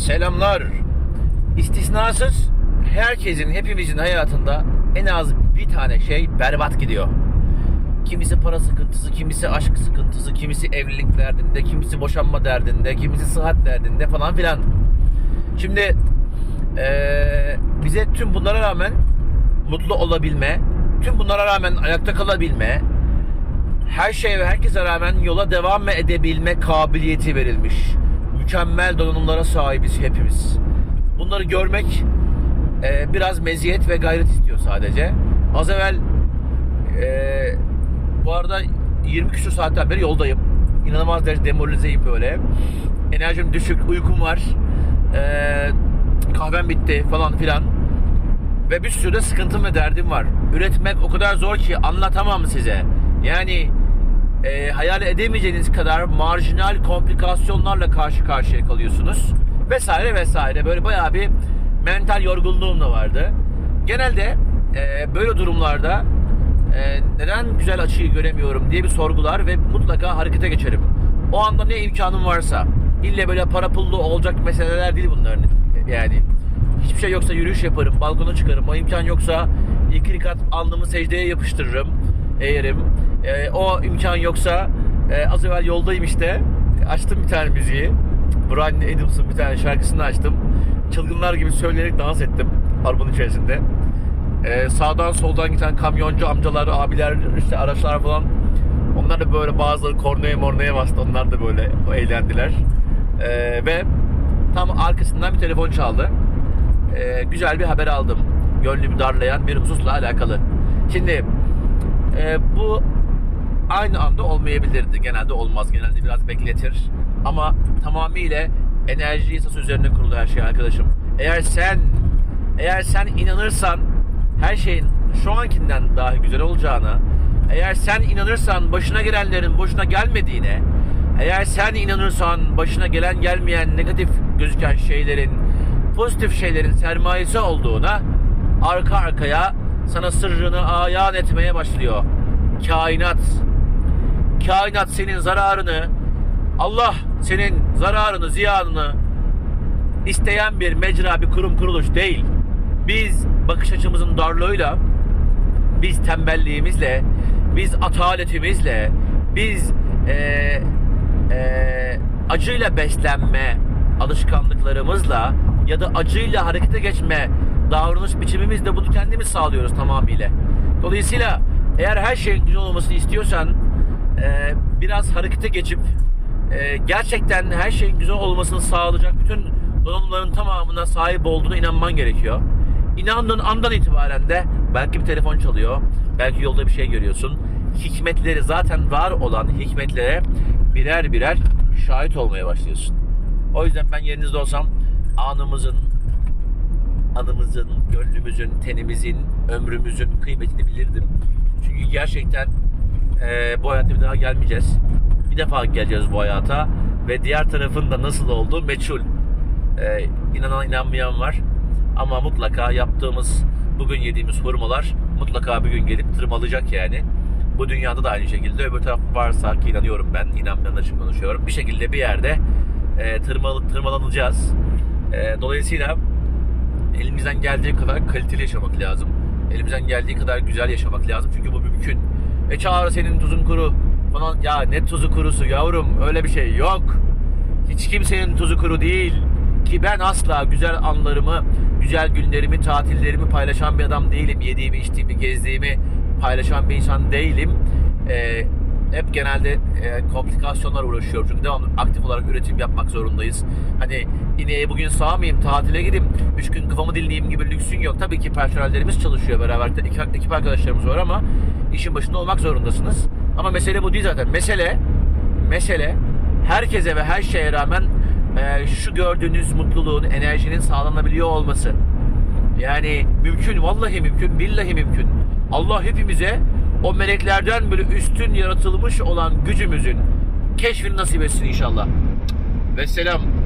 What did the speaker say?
Selamlar. İstisnasız herkesin, hepimizin hayatında en az bir tane şey berbat gidiyor. Kimisi para sıkıntısı, kimisi aşk sıkıntısı, kimisi evlilik derdinde, kimisi boşanma derdinde, kimisi sıhhat derdinde falan filan. Şimdi eee, bize tüm bunlara rağmen mutlu olabilme, tüm bunlara rağmen ayakta kalabilme, her şey ve herkese rağmen yola devam edebilme kabiliyeti verilmiş. Mükemmel donanımlara sahibiz hepimiz. Bunları görmek e, biraz meziyet ve gayret istiyor sadece. Az evvel e, bu arada 20 küsur saatten beri yoldayım. İnanılmaz derecede demoralizeyim böyle. Enerjim düşük, uykum var. E, kahvem bitti falan filan. Ve bir sürü de sıkıntım ve derdim var. Üretmek o kadar zor ki anlatamam size. Yani e, hayal edemeyeceğiniz kadar marjinal komplikasyonlarla karşı karşıya kalıyorsunuz. Vesaire vesaire. Böyle bayağı bir mental yorgunluğum da vardı. Genelde e, böyle durumlarda e, neden güzel açıyı göremiyorum diye bir sorgular ve mutlaka harekete geçerim. O anda ne imkanım varsa ille böyle para pullu olacak meseleler değil bunların. Yani hiçbir şey yoksa yürüyüş yaparım, balkona çıkarım. O imkan yoksa iki rekat alnımı secdeye yapıştırırım, eğerim. E, o imkan yoksa e, az evvel yoldayım işte. Açtım bir tane müziği. Brian Adams'ın bir tane şarkısını açtım. Çılgınlar gibi söyleyerek dans ettim arabanın içerisinde. E, sağdan soldan giden kamyoncu amcalar, abiler, işte araçlar falan. Onlar da böyle bazıları kornaya mornaya bastı. Onlar da böyle eğlendiler. E, ve tam arkasından bir telefon çaldı. E, güzel bir haber aldım. Gönlümü darlayan bir hususla alakalı. Şimdi e, bu aynı anda olmayabilirdi. Genelde olmaz. Genelde biraz bekletir. Ama tamamıyla enerji yasası üzerine kurulu her şey arkadaşım. Eğer sen eğer sen inanırsan her şeyin şu ankinden daha güzel olacağına, eğer sen inanırsan başına gelenlerin boşuna gelmediğine, eğer sen inanırsan başına gelen gelmeyen negatif gözüken şeylerin pozitif şeylerin sermayesi olduğuna arka arkaya sana sırrını ayan etmeye başlıyor. Kainat. Kainat senin zararını Allah senin zararını, ziyanını isteyen bir mecra, bir kurum kuruluş değil. Biz bakış açımızın darlığıyla, biz tembelliğimizle, biz ataletimizle, biz eee eee, acıyla beslenme alışkanlıklarımızla ya da acıyla harekete geçme davranış biçimimizle bunu kendimiz sağlıyoruz tamamıyla. Dolayısıyla eğer her şeyin güzel olmasını istiyorsan eee, biraz harekete geçip eee, gerçekten her şeyin güzel olmasını sağlayacak bütün donanımların tamamına sahip olduğuna inanman gerekiyor. İnandığın andan itibaren de belki bir telefon çalıyor, belki yolda bir şey görüyorsun. Hikmetleri zaten var olan hikmetlere birer birer şahit olmaya başlıyorsun. O yüzden ben yerinizde olsam anımızın, anımızın, gönlümüzün, tenimizin, ömrümüzün kıymetini bilirdim. Çünkü gerçekten eee, bu hayatta bir daha gelmeyeceğiz. Bir defa geleceğiz bu hayata ve diğer tarafın da nasıl olduğu meçhul. Eee inanan inanmayan var. Ama mutlaka yaptığımız, bugün yediğimiz hurmalar mutlaka bir gün gelip tırmalayacak yani. Bu dünyada da aynı şekilde öbür taraf varsa ki inanıyorum ben, inanmayanlar için konuşuyorum. Bir şekilde bir yerde e, tırmal, tırmalanacağız. E, dolayısıyla elimizden geldiği kadar kaliteli yaşamak lazım. Elimizden geldiği kadar güzel yaşamak lazım. Çünkü bu mümkün. E çağır senin tuzun kuru falan. Ya ne tuzu kurusu yavrum öyle bir şey yok. Hiç kimsenin tuzu kuru değil. Ki ben asla güzel anlarımı, güzel günlerimi, tatillerimi paylaşan bir adam değilim. Yediğimi, içtiğimi, gezdiğimi paylaşan bir insan değilim. Ee, hep genelde e, komplikasyonlar uğraşıyorum. Çünkü devamlı aktif olarak üretim yapmak zorundayız. Hani ineğe bugün sağmayayım, tatile gideyim, üç gün kafamı dinleyeyim gibi lüksün yok. Tabii ki personellerimiz çalışıyor beraber. Ekip, ekip arkadaşlarımız var ama işin başında olmak zorundasınız. Ama mesele bu değil zaten. Mesele, mesele herkese ve her şeye rağmen e, şu gördüğünüz mutluluğun, enerjinin sağlanabiliyor olması. Yani mümkün, vallahi mümkün, billahi mümkün. Allah hepimize o meleklerden böyle üstün yaratılmış olan gücümüzün keşfini nasip etsin inşallah. Ve selam.